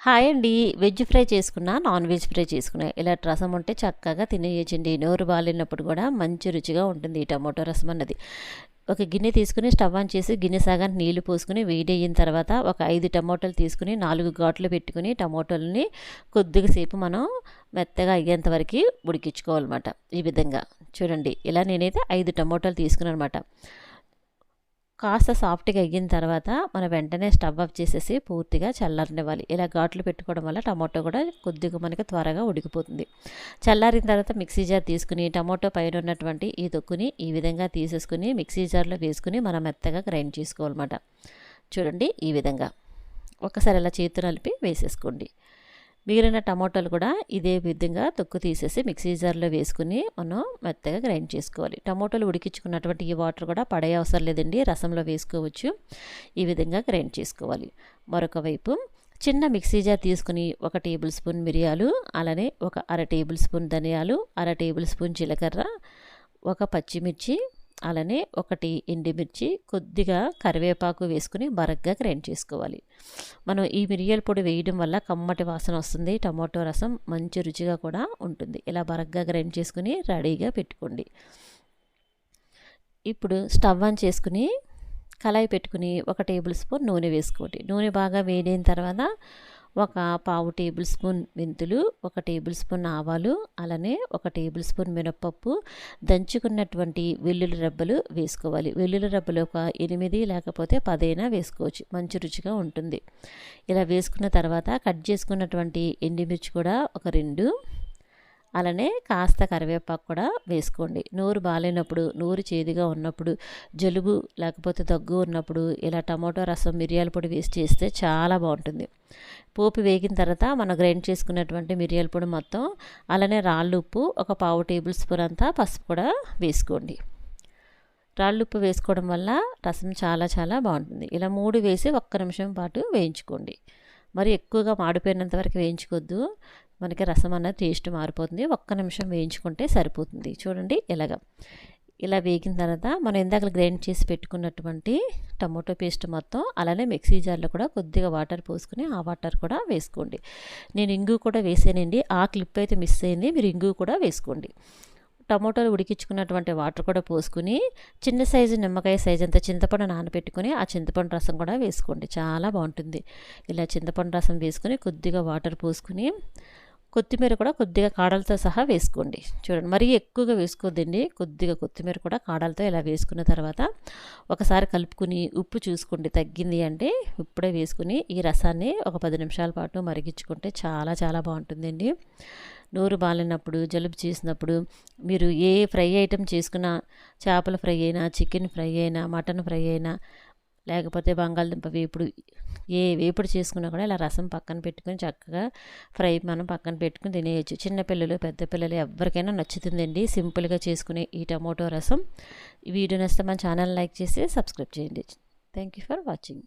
Hi అండి. Veg fry చేసుకున్నా non veg fry చేసుకున్నా. ఇలా రసం ఉంటే చక్కగా తినేయచ్చండి నోరు బాగాలేనప్పుడు కూడా మంచి రుచిగా ఉంటుంది ఈ టమోటో రసం అన్నది. ఒక గిన్నె తీసుకుని స్టవ్ ఆన్ చేసి గిన్నె సగానికి నీళ్ళు పోసుకుని వేడి అయిన తర్వాత ఒక ఐదు టమోటాలు తీసుకుని నాలుగు ఘాట్లు పెట్టుకుని టమాటోలని కొద్దిగా సేపు మనం మెత్తగా అయ్యేంత వరకు ఉడికించుకోవాలన్నమాట ఈ విధంగా. చూడండి. ఇలా నేనైతే ఐదు టమోటాలు తీసుకున్నాను అనమాట కాస్త సాఫ్ట్గా ఎగిన తర్వాత మనం వెంటనే స్టవ్ ఆఫ్ చేసేసి పూర్తిగా చల్లారనివ్వాలి. ఇలా ఘాట్లు పెట్టుకోవడం వల్ల టమాటో కూడా కొద్దిగా మనకి త్వరగా ఉడికిపోతుంది. చల్లారిన తర్వాత మిక్సీ జార్ తీసుకుని టమాటో పైన ఉన్నటువంటి ఈ తొక్కుని ఈ విధంగా తీసేసుకుని మిక్సీ జార్లో వేసుకుని మనం మెత్తగా గ్రైండ్ చేసుకోవాలన్నమాట. చూడండి ఈ విధంగా. ఒకసారి ఇలా చేతులు నలిపి వేసేసుకోండి. మిగిలిన టమాటాలు కూడా ఇదే విధంగా తొక్కు తీసేసి మిక్సీ జార్లో వేసుకుని మనం మెత్తగా గ్రైండ్ చేసుకోవాలి. టమాటాలు ఉడికించుకున్నటువంటి ఈ వాటర్ కూడా పడే అవసరం లేదండి. రసంలో వేసుకోవచ్చు. ఈ విధంగా గ్రైండ్ చేసుకోవాలి. మరొక వైపు చిన్న మిక్సీ జార్ తీసుకుని ఒక టేబుల్ స్పూన్ మిరియాలు అలానే ఒక అర టేబుల్ స్పూన్ ధనియాలు అర టేబుల్ స్పూన్ జీలకర్ర ఒక పచ్చిమిర్చి అలానే ఒకటి ఎండిమిర్చి కొద్దిగా కరివేపాకు వేసుకుని బరగ్గా గ్రైండ్ చేసుకోవాలి. మనం ఈ మిరియాల పొడి వేయడం వల్ల కమ్మటి వాసన వస్తుంది టమాటో రసం మంచి రుచిగా కూడా ఉంటుంది. ఇలా బరగ్గా గ్రైండ్ చేసుకుని రెడీగా పెట్టుకోండి. ఇప్పుడు స్టవ్ ఆన్ చేసుకుని కళాయి పెట్టుకుని ఒక టేబుల్ స్పూన్ నూనె వేసుకోండి. నూనె బాగా వేడిన తర్వాత ఒక పావు టేబుల్ స్పూన్ మెంతులు ఒక టేబుల్ స్పూన్ ఆవాలు అలానే ఒక టేబుల్ స్పూన్ మినప్పప్పు దంచుకున్నటువంటి వెల్లుల్లి రబ్బలు వేసుకోవాలి. వెల్లుల్లి రబ్బలు ఒక ఎనిమిది లేకపోతే పదైనా వేసుకోవచ్చు. మంచి రుచిగా ఉంటుంది. ఇలా వేసుకున్న తర్వాత కట్ చేసుకున్నటువంటి ఎండిమిర్చి కూడా ఒక రెండు అలానే కాస్త కరివేపాకు కూడా వేసుకోండి. నోరు బాగాలేనప్పుడు నోరు చేదుగా ఉన్నప్పుడు జలుబు లేకపోతే దగ్గు ఉన్నప్పుడు ఇలా టమాటో రసం మిరియాల పొడి వేసి చేస్తే చాలా బాగుంటుంది. పోపు వేగిన తర్వాత మనం గ్రైండ్ చేసుకున్నటువంటి మిరియాల పొడి మొత్తం అలానే రాళ్ళు ఉప్పు ఒక పావు టేబుల్ స్పూన్ అంతా పసుపు కూడా వేసుకోండి. రాళ్ళు ఉప్పు వేసుకోవడం వల్ల రసం చాలా చాలా బాగుంటుంది. ఇలా మూడు వేసి ఒక్క నిమిషం పాటు వేయించుకోండి. మరి ఎక్కువగా మాడిపోయినంత వరకు వేయించుకోవద్దు మనకి రసం అన్నది టేస్ట్ మారిపోతుంది. ఒక్క నిమిషం వేయించుకుంటే సరిపోతుంది. చూడండి ఇలాగ ఇలా వేగిన తర్వాత మనం ఇందాక గ్రైండ్ చేసి పెట్టుకున్నటువంటి టమోటో పేస్ట్ మొత్తం అలానే మిక్సీ జార్లో కూడా కొద్దిగా వాటర్ పోసుకుని ఆ వాటర్ కూడా వేసుకోండి. నేను ఇంగు కూడా వేసానండి. ఆ క్లిప్ అయితే మిస్ అయింది. మీరు ఇంగు కూడా వేసుకోండి. టమోటాలు ఉడికించుకున్నటువంటి వాటర్ కూడా పోసుకుని చిన్న సైజు నిమ్మకాయ సైజు అంత చింతపండు నానబెట్టుకుని ఆ చింతపండు రసం కూడా వేసుకోండి. చాలా బాగుంటుంది. ఇలా చింతపండు రసం వేసుకుని కొద్దిగా వాటర్ పోసుకుని కొత్తిమీర కూడా కొద్దిగా కాడలతో సహా వేసుకోండి. చూడండి మరీ ఎక్కువగా వేసుకోవద్దండి కొద్దిగా కొత్తిమీర కూడా కాడలతో ఇలా వేసుకున్న తర్వాత ఒకసారి కలుపుకుని ఉప్పు చూసుకోండి. తగ్గింది అంటే ఇప్పుడే వేసుకుని ఈ రసాన్ని ఒక పది నిమిషాల పాటు మరిగించుకుంటే చాలా చాలా బాగుంటుందండి. నోరు బాలినప్పుడు జలుబు చేసినప్పుడు మీరు ఏ ఫ్రై ఐటెం చేసుకున్నా చేపల ఫ్రై అయినా చికెన్ ఫ్రై అయినా మటన్ ఫ్రై అయినా లేకపోతే బంగాళదుంప వేపుడు ఏ వేపుడు చేసుకున్నా కూడా ఇలా రసం పక్కన పెట్టుకొని చక్కగా ఫ్రై మనం పక్కన పెట్టుకుని తినేయచ్చు. చిన్నపిల్లలు పెద్ద పిల్లలు ఎవరికైనా నచ్చుతుందండి సింపుల్గా చేసుకునే ఈ టమోటో రసం. ఈ వీడియో నచ్చితే మన ఛానల్ లైక్ చేసి సబ్స్క్రైబ్ చేయండి. Thank you for watching